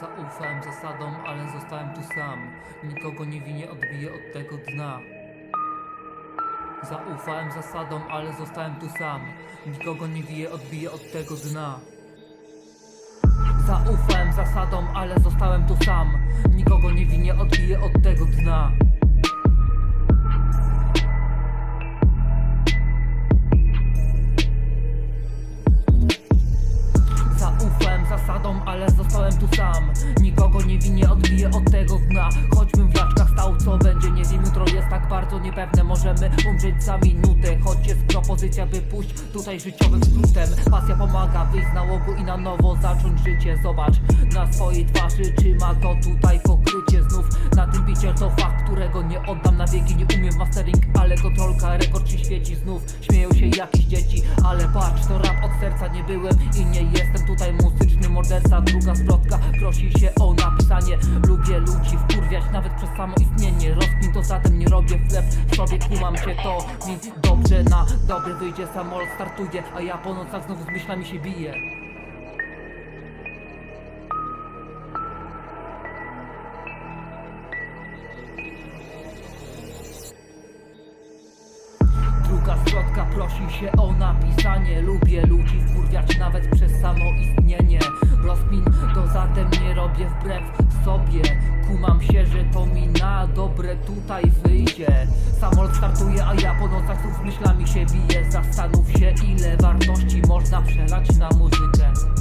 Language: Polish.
Zaufałem zasadom, ale zostałem tu sam. Nikogo nie winię, odbiję od tego dna. Zaufałem zasadom, ale zostałem tu sam. Nikogo nie wiję, odbiję od tego dna. Zaufałem zasadom, ale zostałem tu sam. Nikogo nie winię, odbiję od tego dna. Ale zostałem tu sam. Nikogo nie winię, odbiję od tego dna. Choćbym w jaczkach stał, co będzie, nie wiem Jutro. Jest tak bardzo niepewne, możemy umrzeć za minutę. Choć jest propozycja, by pójść tutaj życiowym skrótem. Pasja pomaga wyjść z nałogu i na nowo zacząć życie. Zobacz na swojej twarzy, czy ma to tutaj pokrycie. Znów na tym bicie to fakt, którego nie oddam na wieki. Nie umiem mastering, ale kontrolka, rekord się świeci. Znów śmieją się jakieś dzieci, ale patrz, to rap od serca nie byłem i nie jestem morderca Druga zwrotka. Prosi się o napisanie. Lubię ludzi wkurwiać nawet przez samo istnienie. Rozkmin to zatem nie robię chleb sobie kumam się to mi dobrze. Na dobre wyjdzie samolot startuje A ja po nocach znowu z myślami się biję. Druga zwrotka prosi się o napisanie. Lubię robię wbrew sobie. Kumam się, że to mi na dobre tutaj wyjdzie. Samolot startuje, a ja po nocach znów myślami się biję Zastanów się ile wartości można przelać na muzykę